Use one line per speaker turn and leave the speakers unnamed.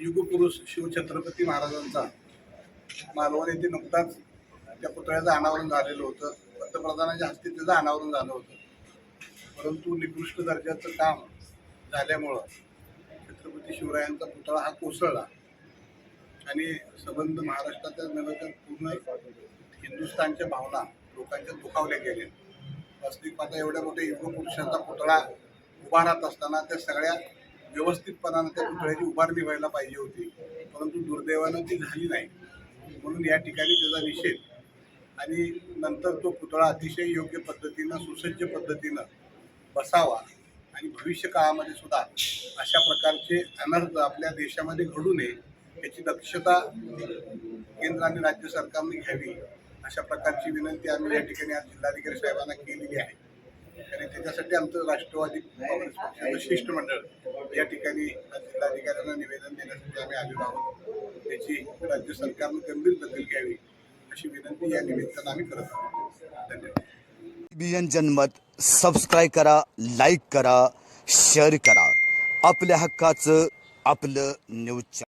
युगपुरुष शिवछत्रपती महाराजांचा मालवण येथे नुकताच त्या पुतळ्याचं अनावरण झालेलं होतं. पंतप्रधानांच्या हस्ते त्याचं अनावरण झालं होतं. परंतु निकृष्ट दर्जाचं काम झाल्यामुळं छत्रपती शिवरायांचा पुतळा हा कोसळला आणि संबंध महाराष्ट्राच्या नव्हे तर पूर्ण हिंदुस्थानच्या भावना लोकांच्या दुखावल्या गेल्या. वास्तविक पाता एवढ्या मोठ्या युगपुरुषांचा पुतळा उभा राहत असताना त्या सगळ्या व्यवस्थितपणानं त्या पुतळ्याची उभारणी व्हायला पाहिजे होती. परंतु दुर्दैवानं ती झाली नाही. म्हणून या ठिकाणी त्याचा निषेध आणि नंतर तो पुतळा अतिशय योग्य पद्धतीनं सुसज्ज पद्धतीनं बसावा आणि भविष्य काळामध्ये सुद्धा अशा प्रकारचे अनर्थ आपल्या देशामध्ये घडू नये याची दक्षता केंद्र आणि राज्य सरकारने घ्यावी अशा प्रकारची विनंती आम्ही या ठिकाणी आज जिल्हाधिकारी साहेबांना केलेली आहे. आणि त्याच्यासाठी आमचं राष्ट्रवादी काँग्रेस पक्षाचं शिष्टमंडळ या ठिकाणी जिल्हाधिकाऱ्यांना निवेदन देण्यासाठी आम्ही आलेलो आहोत. त्याची राज्य सरकारनं गंभीर दखल घ्यावी अशी विनंती या निमित्तानं आम्ही करत आहोत. धन्यवाद.
बियन जनमत सबस्क्राईब करा लाईक करा शेअर करा. आपल्या हक्काचं आपलं न्यूज